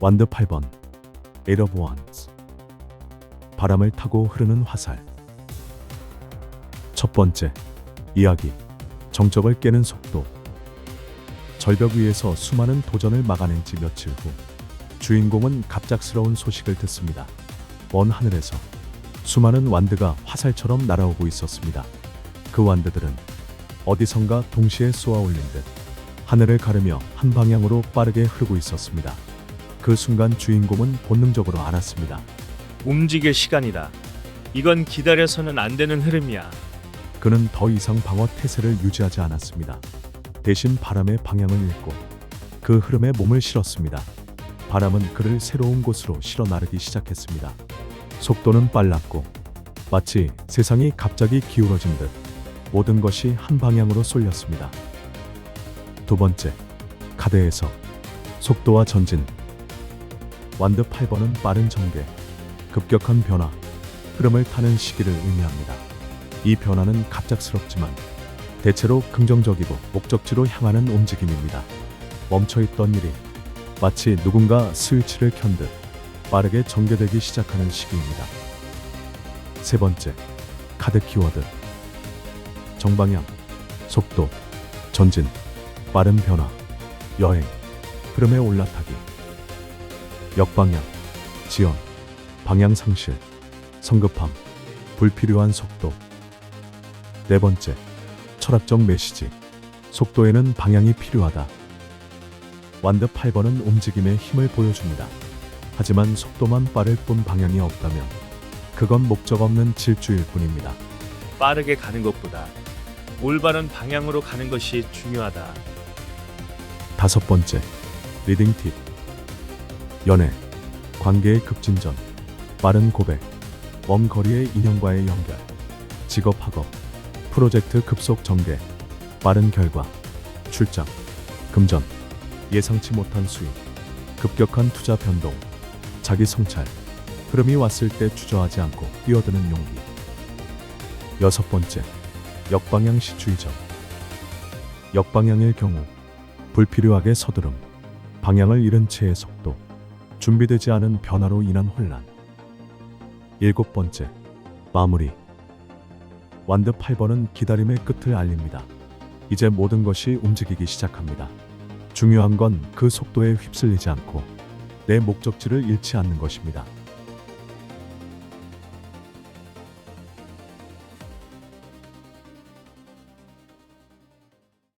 완드 8번 Eight of Wands 바람을 타고 흐르는 화살 첫 번째 이야기 정적을 깨는 속도 절벽 위에서 수많은 도전을 막아낸 지 며칠 후 주인공은 갑작스러운 소식을 듣습니다. 먼 하늘에서 수많은 완드가 화살처럼 날아오고 있었습니다. 그 완드들은 어디선가 동시에 쏘아올린 듯 하늘을 가르며 한 방향으로 빠르게 흐르고 있었습니다. 그 순간 주인공은 본능적으로 알았습니다. 움직일 시간이다. 이건 기다려서는 안 되는 흐름이야. 그는 더 이상 방어 태세를 유지하지 않았습니다. 대신 바람의 방향을 읽고 그 흐름에 몸을 실었습니다. 바람은 그를 새로운 곳으로 실어 나르기 시작했습니다. 속도는 빨랐고 마치 세상이 갑자기 기울어진 듯 모든 것이 한 방향으로 쏠렸습니다. 두 번째, 카드에서 속도와 전진. 완드 8번은 빠른 전개, 급격한 변화, 흐름을 타는 시기를 의미합니다. 이 변화는 갑작스럽지만 대체로 긍정적이고 목적지로 향하는 움직임입니다. 멈춰있던 일이 마치 누군가 스위치를 켠 듯 빠르게 전개되기 시작하는 시기입니다. 세 번째, 카드 키워드. 정방향, 속도, 전진, 빠른 변화, 여행, 흐름에 올라타기. 역방향, 지연, 방향 상실, 성급함, 불필요한 속도. 네 번째, 철학적 메시지. 속도에는 방향이 필요하다. 완드 8번은 움직임의 힘을 보여줍니다. 하지만 속도만 빠를 뿐 방향이 없다면 그건 목적 없는 질주일 뿐입니다. 빠르게 가는 것보다 올바른 방향으로 가는 것이 중요하다. 다섯 번째, 리딩 팁. 연애, 관계의 급진전, 빠른 고백, 먼 거리의 인연과의 연결, 직업 학업, 프로젝트 급속 전개, 빠른 결과, 출장, 금전, 예상치 못한 수익, 급격한 투자 변동, 자기 성찰, 흐름이 왔을 때 주저하지 않고 뛰어드는 용기. 여섯 번째, 역방향 시추이점. 역방향일 경우 불필요하게 서두름, 방향을 잃은 채의 속도, 준비되지 않은 변화로 인한 혼란. 일곱 번째, 마무리. 완드 8번은 기다림의 끝을 알립니다. 이제 모든 것이 움직이기 시작합니다. 중요한 건 그 속도에 휩쓸리지 않고 내 목적지를 잃지 않는 것입니다.